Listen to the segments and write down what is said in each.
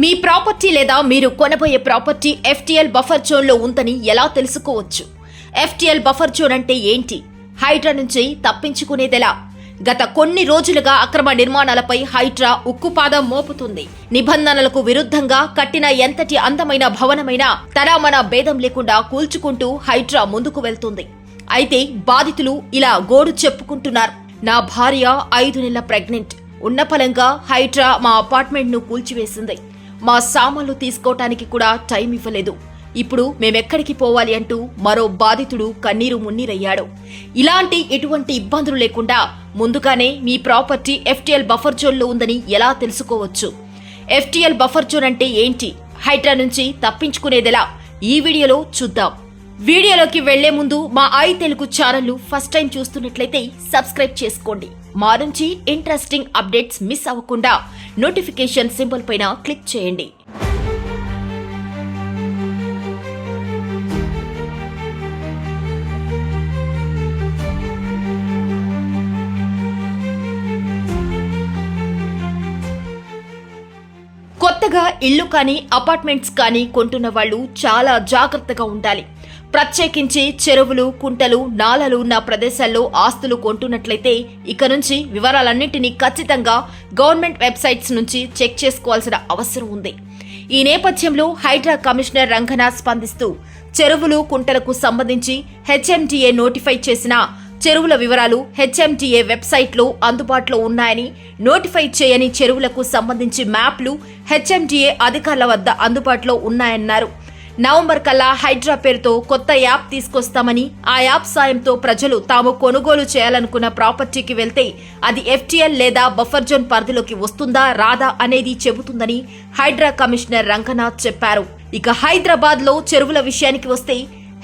మీ property లేదా మీరు కొనబోయే property FTL buffer జోన్లో ఉందని ఎలా తెలుసుకోవచ్చు? ఎఫ్టీఎల్ బఫర్ జోన్ అంటే ఏంటి? హైడ్రా నుంచి తప్పించుకునేదెలా? గత కొన్ని రోజులుగా అక్రమ నిర్మాణాలపై హైడ్రా ఉక్కుపాదం మోపుతుంది. నిబంధనలకు విరుద్ధంగా కట్టిన ఎంతటి అందమైన భవనమైనా తరామన భేదం లేకుండా కూల్చుకుంటూ హైడ్రా ముందుకు వెళ్తుంది. అయితే బాధితులు ఇలా గోడు చెప్పుకుంటున్నారు. నా భార్య ఐదు నెలల ప్రెగ్నెంట్. ఉన్నపలంగా హైడ్రా మా అపార్ట్మెంట్ను కూల్చివేసింది. మా సామాన్లు తీసుకోవటానికి కూడా టైం ఇవ్వలేదు. ఇప్పుడు మేమెక్కడికి పోవాలి అంటూ మరో బాధితుడు కన్నీరు మున్నీరయ్యాడు. ఇలాంటి ఎటువంటి ఇబ్బందులు లేకుండా ముందుగానే మీ ప్రాపర్టీ ఎఫ్టీఎల్ బఫర్ జోన్లో ఉందని ఎలా తెలుసుకోవచ్చు? ఎఫ్టీఎల్ బఫర్ జోన్ అంటే ఏంటి? హైడ్రా నుంచి తప్పించుకునేదెలా? ఈ వీడియోలో చూద్దాం. వీడియోలోకి వెళ్ళే ముందు మా I Telugu channel first time చూస్తున్నట్లయితే సబ్స్క్రైబ్ చేసుకోండి. మా నుంచి ఇంట్రెస్టింగ్ అప్డేట్స్ మిస్ అవ్వకుండా నోటిఫికేషన్ సింబల్ పైన క్లిక్ చేయండి. కొత్తగా ఇల్లు కానీ అపార్ట్మెంట్స్ కానీ కొంటున్న వాళ్ళు చాలా జాగ్రత్తగా ఉండాలి. ప్రత్యేకించి చెరువులు కుంటలు నాలలు ఉన్న ప్రదేశాల్లో ఆస్తులు కొంటున్నట్లయితే ఇక నుంచి వివరాలన్నింటినీ ఖచ్చితంగా గవర్నమెంట్ వెబ్సైట్స్ నుంచి చెక్ చేసుకోవాల్సిన అవసరం ఉంది. ఈ నేపథ్యంలో హైడ్రా కమిషనర్ రంగనాథ్ స్పందిస్తూ చెరువులు కుంటలకు సంబంధించి హెచ్ఎండిఏ నోటిఫై చేసిన చెరువుల వివరాలు హెచ్ఎండిఏ వెబ్సైట్లో అందుబాటులో ఉన్నాయని నోటిఫై చేయని చెరువులకు సంబంధించి మ్యాప్లు హెచ్ఎండిఏ అధికారుల వద్ద అందుబాటులో ఉన్నాయన్నారు. నవంబర్ కల్లా హైడ్రా పేరుతో కొత్త యాప్ తీసుకొస్తామని ఆ యాప్ సాయంతో ప్రజలు తాము కొనుగోలు చేయాలనుకున్న ప్రాపర్టీకి వెళ్తే అది ఎఫ్టీఎల్ లేదా బఫర్ జోన్ పరిధిలోకి వస్తుందా రాదా అనేది చెబుతుందని హైడ్రా కమిషనర్ రంగనాథ్ చెప్పారు. ఇక హైదరాబాద్లో చెరువుల విషయానికి వస్తే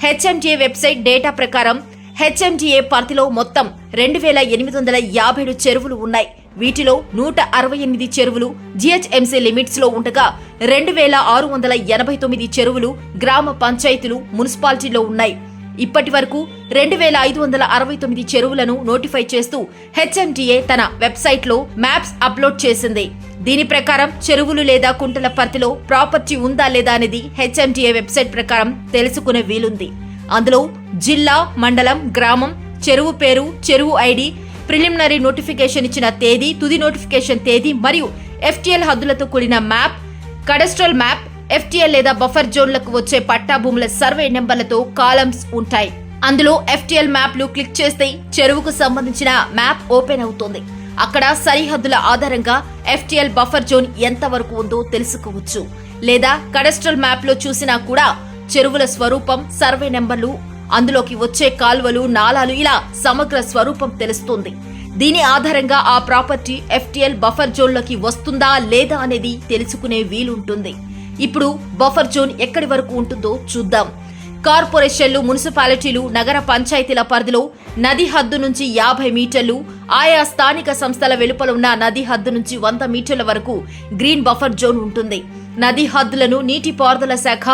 హెచ్ఎండిఏ వెబ్సైట్ డేటా ప్రకారం హెచ్ఎండిఏ పరిధిలో మొత్తం రెండు వేల ఎనిమిది వందల యాభై ఏడు చెరువులు ఉన్నాయి. వీటిలో నూట అరవై ఎనిమిది చెరువులు జిహెచ్ఎంసీ లిమిట్స్లో ఉండగా రెండు వేల ఆరు వందల ఎనభై తొమ్మిది చెరువులు గ్రామ పంచాయతీలు మున్సిపాలిటీలో ఉన్నాయి. ఇప్పటి వరకు రెండు వేల ఐదు వందల అరవై తొమ్మిది చెరువులను నోటిఫై చేస్తూ హెచ్ఎండిఏ తన వెబ్సైట్లో మ్యాప్స్ అప్లోడ్ చేసింది. దీని ప్రకారం చెరువులు లేదా కుంటల పరిధిలో ప్రాపర్టీ ఉందా లేదా అనేది హెచ్ఎండిఏ వెబ్సైట్ ప్రకారం తెలుసుకునే వీలుంది. అందులో జిల్లా మండలం గ్రామం చెరువు పేరు చెరువు ఐడి ప్రిలిమినరీ నోటిఫికేషన్ ఇచ్చిన తేదీ తుది నోటిఫికేషన్ తేదీ మరియు ఎఫ్టీఎల్ హద్దులతో కూడిన మ్యాప్ కడస్ట్రల్ మ్యాప్ ఎఫ్టీఎల్ లేదా బఫర్ జోన్లకు వచ్చే పట్టా భూముల సర్వే నెంబర్లతో కాలమ్స్ ఉంటాయి. అందులో ఎఫ్టీఎల్ మ్యాప్లు క్లిక్ చేస్తే చెరువుకు సంబంధించిన మ్యాప్ ఓపెన్ అవుతుంది. అక్కడ సరిహద్దుల ఆధారంగా ఎఫ్టీఎల్ బఫర్ జోన్ ఎంత వరకు ఉందో తెలుసుకోవచ్చు. లేదా కడస్ట్రల్ మ్యాప్లో చూసినా కూడా చెరువుల స్వరూపం సర్వే నెంబర్లు అందులోకి వచ్చే కాల్వలు నాలాలు ఇలా సమగ్ర స్వరూపం తెలుస్తుంది. దీని ఆధారంగా ఆ ప్రాపర్టీ ఎఫ్టీఎల్ బఫర్ జోన్లోకి వస్తుందా లేదా అనేది తెలుసుకునే వీలుంటుంది. ఇప్పుడు బఫర్ జోన్ ఎక్కడి వరకు ఉంటుందో చూద్దాం. కార్పొరేషన్లు మున్సిపాలిటీలు నగర పంచాయతీల పరిధిలో నది హద్దు నుంచి యాభై మీటర్లు ఆయా స్థానిక సంస్థల వెలుపల ఉన్న నది హద్దు నుంచి వంద మీటర్ల వరకు గ్రీన్ బఫర్ జోన్ ఉంటుంది. నది హద్దులను నీటిపారుదల శాఖ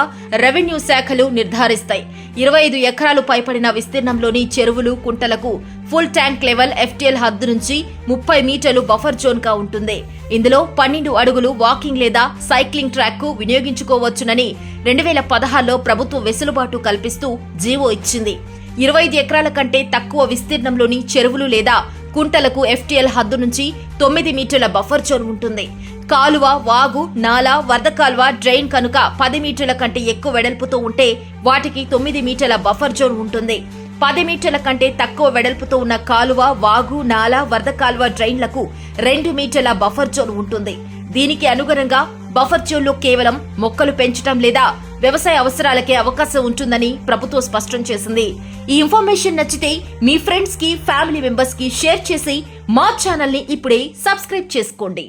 రెవెన్యూ శాఖలు నిర్ధారిస్తాయి. ఇరవై ఐదు ఎకరాలు పైపడిన విస్తీర్ణంలోని చెరువులు కుంటలకు ఫుల్ ట్యాంక్ లెవెల్ ఎఫ్టీఎల్ హద్దు నుంచి ముప్పై మీటర్లు బఫర్ జోన్గా ఉంటుంది. ఇందులో పన్నెండు అడుగులు వాకింగ్ లేదా సైక్లింగ్ ట్రాక్కు వినియోగించుకోవచ్చునని రెండు వేల పదహారులో ప్రభుత్వం వెసులుబాటు కల్పిస్తూ జీవో ఇచ్చింది. ఇరవై ఐదు ఎకరాల కంటే తక్కువ విస్తీర్ణంలోని చెరువులు లేదా కుంటలకు ఎఫ్టీఎల్ హద్దు నుంచి తొమ్మిది మీటర్ల బఫర్ జోన్ ఉంటుంది. కాలువ వాగు నాల వరద కాలువ డ్రైన్ కనుక పది మీటర్ల కంటే ఎక్కువ వెడల్పుతో ఉంటే వాటికి తొమ్మిది మీటర్ల బఫర్ జోన్ ఉంటుంది. పది మీటర్ల కంటే తక్కువ వెడల్పుతో ఉన్న కాలువ వాగు నాల వరద కాలువ డ్రైన్లకు రెండు మీటర్ల బఫర్ జోన్ ఉంటుంది. దీనికి అనుగుణంగా బఫర్ జోన్లో కేవలం మొక్కలు పెంచడం లేదా వ్యవసాయ అవసరాలకే అవకాశం ఉంటుందని ప్రభుత్వం స్పష్టం చేసింది. ఈ ఇన్ఫర్మేషన్ నచ్చితే మీ ఫ్రెండ్స్కి ఫ్యామిలీ మెంబర్స్కి షేర్ చేసి మా ఛానల్ని ఇప్పుడే సబ్స్క్రైబ్ చేసుకోండి.